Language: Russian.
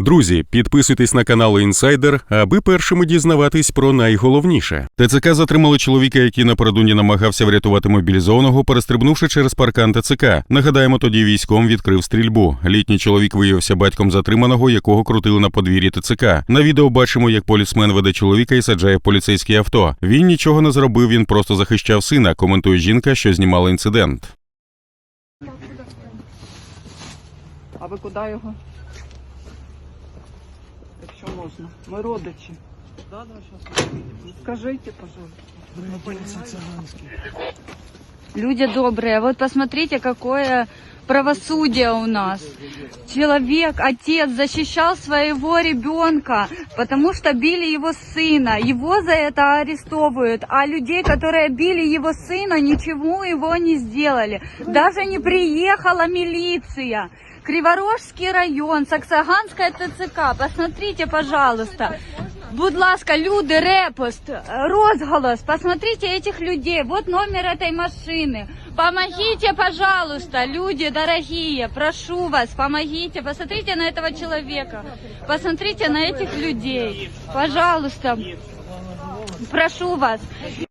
Друзі, підписуйтесь на канал Інсайдер, аби першими дізнаватись про найголовніше. ТЦК затримали чоловіка, який напередодні намагався врятувати мобілізованого, перестрибнувши через паркан ТЦК. Нагадаємо, тоді військом відкрив стрільбу. Літній чоловік виявився батьком затриманого, якого крутили на подвір'ї ТЦК. На відео бачимо, як полісмен веде чоловіка і саджає в поліцейське авто. Він нічого не зробив, він просто захищав сина. Коментує жінка, що знімала інцидент. А ви куди його? Якщо можна. Ми родичі. Скажіть, пожалуйста. Люди добрые, вот посмотрите, какое правосудие у нас. Человек, отец защищал своего ребенка, потому что били его сына. Его за это арестовывают, а людей, которые били его сына, ничего его не сделали. Даже не приехала милиция. Криворожский район, Саксаганская ТЦК. Посмотрите, пожалуйста. Будь ласка, люди, репост, розголос. Посмотрите этих людей. Вот номер этой машины. Помогите, пожалуйста, люди дорогие. Прошу вас, помогите. Посмотрите на этого человека. Посмотрите на этих людей. Пожалуйста. Прошу вас.